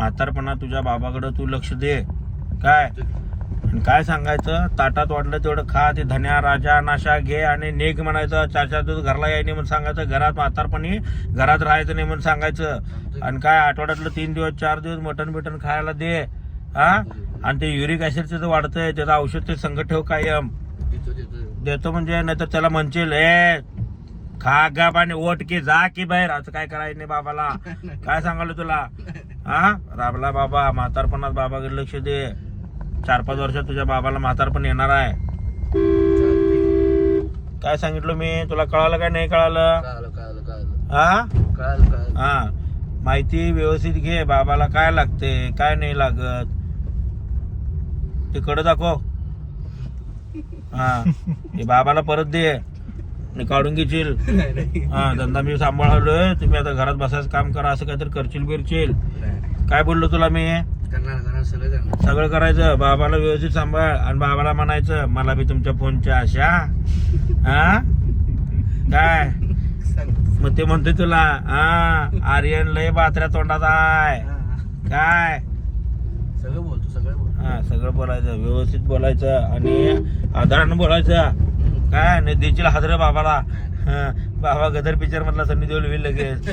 म्हातारपणा तुझ्या बाबाकडं तू लक्ष दे. काय? आणि काय सांगायचं? ताटात वाटलं तेवढं खा. ते धन्या राजा नाशा घे आणि नेग म्हणायचं. चार चार दिवस घरला यायने म्हणून सांगायचं. घरात म्हातारपणी घरात राहायचं नाही म्हणून सांगायचं. आणि काय? आठवड्यातलं तीन दिवस चार दिवस मटण बिटन खायला दे. हा? आणि ते युरिक ऍसिडचं जे वाढतंय त्याचं औषध ते संगत ठेव कायम. देतो म्हणजे नाही तर त्याला म्हणशील ए खा गाप आणि ओट की जा की बाहेर. असं काय करायचं नाही बाबाला. काय सांगाल तुला? हा? राबला बाबा म्हातारपणात बाबाकडे लक्ष दे. चार पाच वर्षात तुझ्या बाबाला म्हातारपण येणार आहे. काय सांगितलं मी? तुला कळालं काय नाही कळालं? हा? हा. माहिती व्यवस्थित घे बाबाला काय लागते काय नाही लागत. ते कडे दाखव. हा बाबाला परत दे. काढून घेशील. हा धंदा मी सांभाळलोय. तुम्ही आता घरात बसायचं काम करा असं काहीतरी करशील बिरशील. काय बोललो तुला मी? सगळं करायचं. बाबाला व्यवस्थित सांभाळ आणि बाबाला म्हणायचं मला बी तुमच्या फोनच्या आशा. हा? काय. मग ते म्हणतोय तुला हा आर्यन लय बात्र्या तोंडात आहे. हा. काय? सगळं बोलतो सगळं हा सगळं बोलायचं व्यवस्थित बोलायचं आणि आदरानं बोलायचं. काय नाही देशील हादरे बाबाला. बाबा गदर पिक्चर मधला सन्नी देऊल होईल लगेच.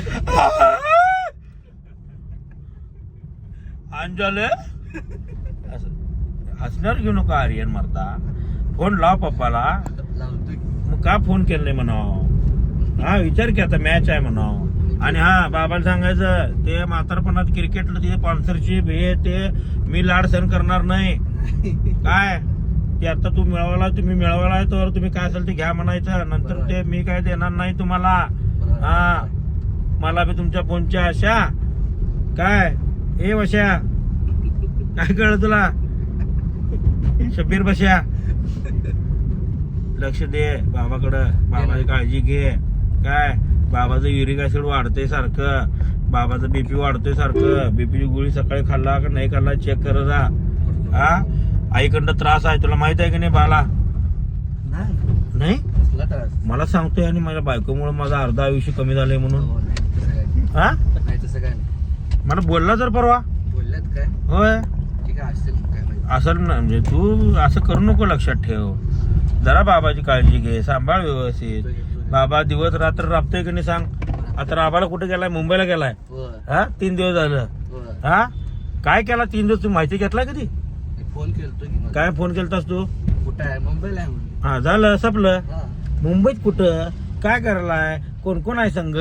अंजल हसणार घेऊ नका आर्यन मारता. फोन लाव पप्पाला. मग का फोन केला नाही म्हणाव? हा विचार की आता मॅच आहे म्हणाव. आणि हा बाबाला सांगायचं ते म्हातारपणात क्रिकेटला ते स्पॉन्सरशिप हे ते मी लाड सहन करणार नाही. काय? ते आता तू मिळवाला तुम्ही मिळवाला तर तुम्ही काय असेल ते घ्या म्हणायचं. नंतर ते मी काय देणार नाही तुम्हाला. हा. मला बी तुमच्या फोनच्या आशा. काय? ए वशा काय कळलं तुला? शब्बीर बशा लक्ष दे बाबाकडं. बाबाची काळजी घे. काय? बाबाचं युरिक ऍसिड वाढतंय सारखं. बाबाचं बीपी वाढतोय सारखं. बीपीची गोळी सकाळी खाल्ला का नाही खाल्ला चेक करत जा हा? आईकडनं त्रास आहे तुला माहीत आहे की नाही बाला? नाही. मला सांगतोय आणि माझ्या बायकोमुळे माझं अर्धा आयुष्य कमी झालंय म्हणून. हो, मला बोलला तर परवा. काय? होय. असेल ना म्हणजे तू असं करू नको लक्षात ठेव. जरा बाबाची काळजी घे सांभाळ व्यवस्थित. बाबा दिवस रात्र राबतोय की नाही सांग? आता राबाला कुठे गेलाय? मुंबईला गेलाय. हा? तीन दिवस झालं. हा? काय केला तीन दिवस? तू माहिती घेतलाय कधी? फोन केलतो की मग काय फोन केलतास तू? कुठं आहे? मुंबईला आहे म्हणून हा झालं संपलं. हा. मुंबईत कुठं? काय करायलाय? कोण कोण आहे संघ?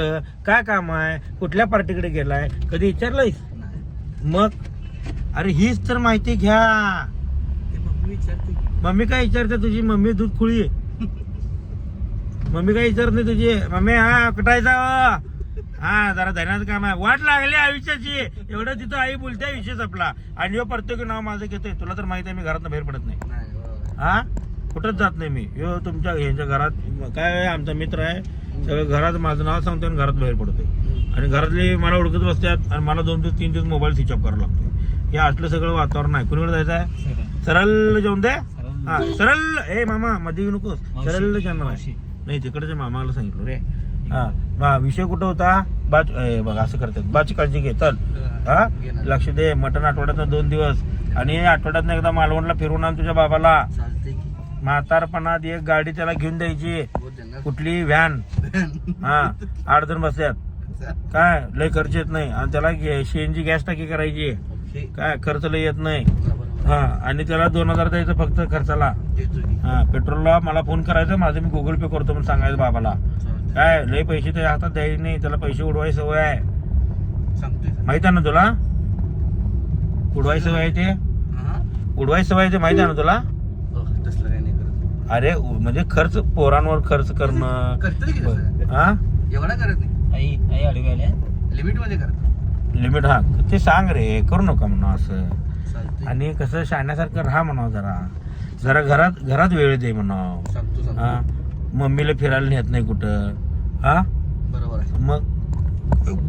काय काम आहे? कुठल्या पार्टीकडे गेलाय? कधी विचारलंयस? नाही. मग? अरे हीच तर माहिती घ्या. ते मम्मी विचारते की. मम्मी काय विचारते तुझी? मम्मी दूध खुळी आहे. मम्मी काय विचारत नाही तुझी? मम्मी हा कुठायचा हा जरा धन्याचं काम आहे. वाट लागली आयुष्याची. एवढं तिथं आई बोलते विषय संपला. आणि प्रत्येक नाव माझं घेतोय. तुला तर माहिती आहे मी घरात बाहेर पडत नाही. होय. हा. कुठंच जात नाही मी. ह्यो तुमच्या ह्यांच्या घरात काय आमचा मित्र आहे. सगळं घरात माझं नाव सांगतो आणि घरात बाहेर पडतोय. आणि घरातले मला ओळखत बसतात आणि मला दोन दिवस तीन दिवस मोबाईल स्विच ऑफ करावा लागतो हे असलं सगळं वातावरण आहे. कुणीकडे जायचं आहे? सरळ. जेवण दे. हा सरळ. ए मामा मध्ये येऊ नकोस. सरळ जाणार आहे. नाही तिकडच्या मामाला सांगितलं रे. हा. विषय कुठं होता? बाच बघ असं करतात. बाची काळजी घे चल. हा. लक्ष दे मटण आठवड्यात दोन दिवस. आणि आठवड्यात एकदा मालवणला फिरवून आण तुझ्या बाबाला. म्हातारपणात एक गाडी त्याला घेऊन द्यायची. कुठली? व्हॅन. हा आठ जण बसतात काय? लय खर्च येत नाही. आणि त्याला सीएनजी गॅस टाकी करायची. काय? खर्च लय येत नाही. हा आणि त्याला दोन हजार द्यायचं फक्त खर्चाला. हा पेट्रोलला मला फोन करायचा. माझं मी गुगल पे करतो म्हणून सांगायचं बाबाला. काय लय पैसे त्याच्या हातात द्यायचे नाही त्याला पैसे उडवायची सवय आहे. सांगतोय माहीत आहे ना तुला? उडवायची सवय आहे ते? हा? उडवायची सवय आहे ते माहीत आहे ना तुला? हो, तसलं काही नाही करत. अरे उ- म्हणजे खर्च पोरांवर खर्च करणं. करतो की तसं? हा? एवढा करत नाही. आई आई अडवी आल्या लिमिटमध्ये करतो. लिमिट हा. ते सांग रे करू नका म्हणा असं. चालतंय. आणि कसं शाण्यासारखं राहा म्हणावं जरा. जरा घरात घरात वेळ दे म्हणावं. सांगतो. हा? मम्मीला फिरायला नेत नाही कुठं. हा? बरोबर आहे. मग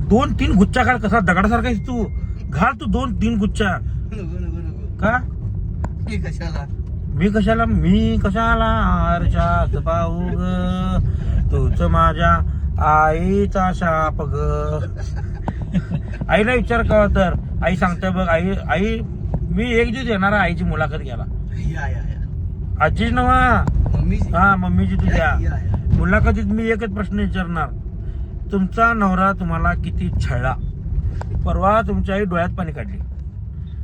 दोन तीन गुच्छा काढ कसा? दगडासारखा आहेस तू. घाल तू दोन तीन गुच्छा नको नको नको. का? मी कशाला? मी कशाला? मी कशाला आरशात पाहू ग तूच माझ्या आईचा शाप ग आईला विचार का तर? आई सांगते बघ आई आई मी एक दिवस येणार आहे आईची मुलाखत घ्यायला. या या या. आजीच नवा हा मम्मीची तुझ्या या या. मुलाखतीत मी एकच प्रश्न विचारणार. तुमचा नवरा तुम्हाला किती छळला? परवा तुमच्या आई डोळ्यात पाणी काढली.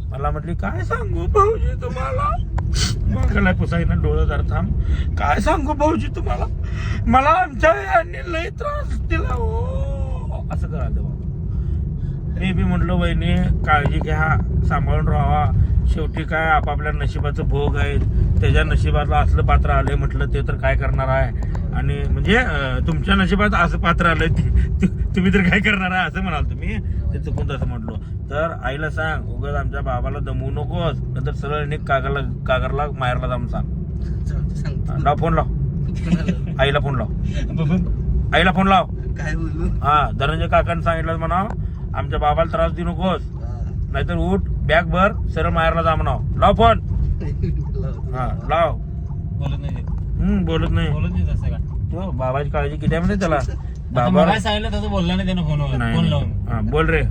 मला म्हटली काय सांगू भाऊजी तुम्हाला? मग पुसाईनं डोळं जर थांब. काय सांगू भाऊजी तुम्हाला? मला आमच्या आईने लय त्रास दिला हो. असं करा बाबा. मी बी म्हटलं वहिनी काळजी घ्या सांभाळून राहा. शेवटी काय आपापल्या नशिबाचं भोग आहे. त्याच्या नशिबाला असलं पात्र आले म्हटलं ते तर काय करणार आहे? आणि म्हणजे तुमच्या नशिबात असं पात्र आलंय. तुम्ही तर काय करणार आहे असं म्हणाल तुम्ही? ते चुकून तसं म्हटलो. तर आईला सांग उगाच आमच्या बाबाला दमवू नकोस नंतर सरळ निक कागरला कागरला माहेरला जाऊन सांग. लाव फोन लाव. आईला फोन लाव. आईला फोन लाव. काय बोलू? हा धनंजय काकांनी सांगितलं म्हणा आमच्या बाबाला त्रास देऊ नकोस. नाहीतर उठ बॅग भर सरळ माहेरला जा म्हणाव. लाव फोन. हा लाव. बोलत नाही. हम्म बोलत नाही. बोलत नाही तसं का तो बाबाची काळजी किती आहे म्हणजे त्याला? आता बाबा मला सांगितलं तसं बोलला नाही त्यानं फोनवर नाही फोन नाही. लावून. हा बोल रे.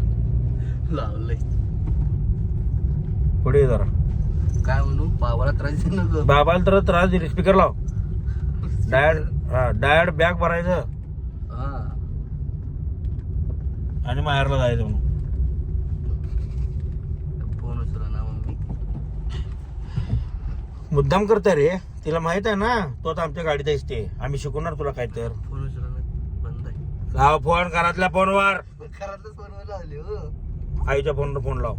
लावलंय. पुढे ये जरा. काय म्हणू? बाबाला त्रास देऊ नको. बाबाला तर त्रास दिली स्पीकर लाव. डायड हा डायड बॅग भरायचं. हा. आणि माहेरला जायचं म्हणून. फोन उचला ना मम्मी. मुद्दाम करते रे. तिला माहीत आहे ना तो आता आमच्या गाडीत असते आम्ही शिकवणार तुला काय तर फोन बंद आहे. लाव फोन घरातल्या फोनवर. लावले हो. आईच्या फोनवर फोन लाव.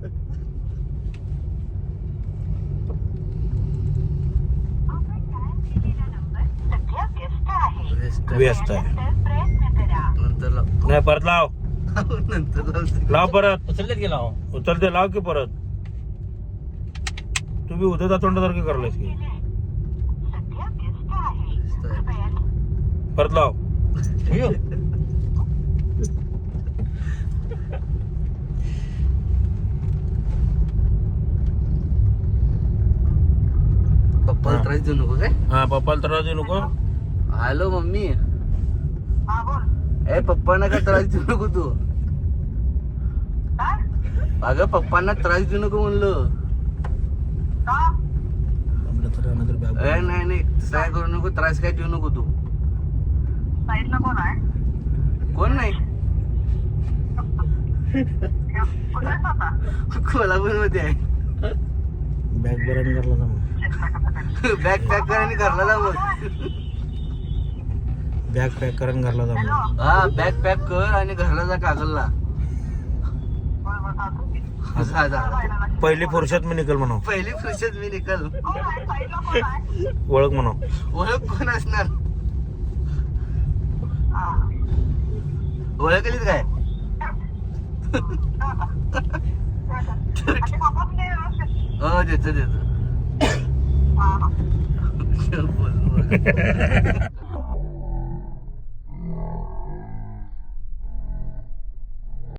Rest आहे. व्यस्त आहे. नंतर लाव. नाही परत लाव. नंतर लावते लाव परत. उचललेत गेला हो उचलते लाव की परत. तू बी उद्या तोंडासारखी करलायस की Rest आहे. परत लाव. पप्पाला. त्रास देऊ नको काय? हा पप्पाला त्रास देऊ नको. Hello mummy. ए पप्पांना काय त्रास देऊ नको तू? अगं पप्पांना त्रास देऊ नको म्हणलं. नाही नाही. तसं काय करू नको. त्रास काय देऊ नको तू. कोण नाही? कोल्हापूरमध्ये आहे. बॅग बरं करला जा मग बॅग पॅक कर आणि घरला जा मग बॅग पॅक करून घरला जा मग हा बॅग पॅक कर आणि घरला जा कागलला. पहिली फुरशात मी निकल म्हणाव पहिली फुरशत मी निकल. ओळख म्हणाव ओळख कोण असणार? ओळखलीच काय? हो देतो देतो. बोल.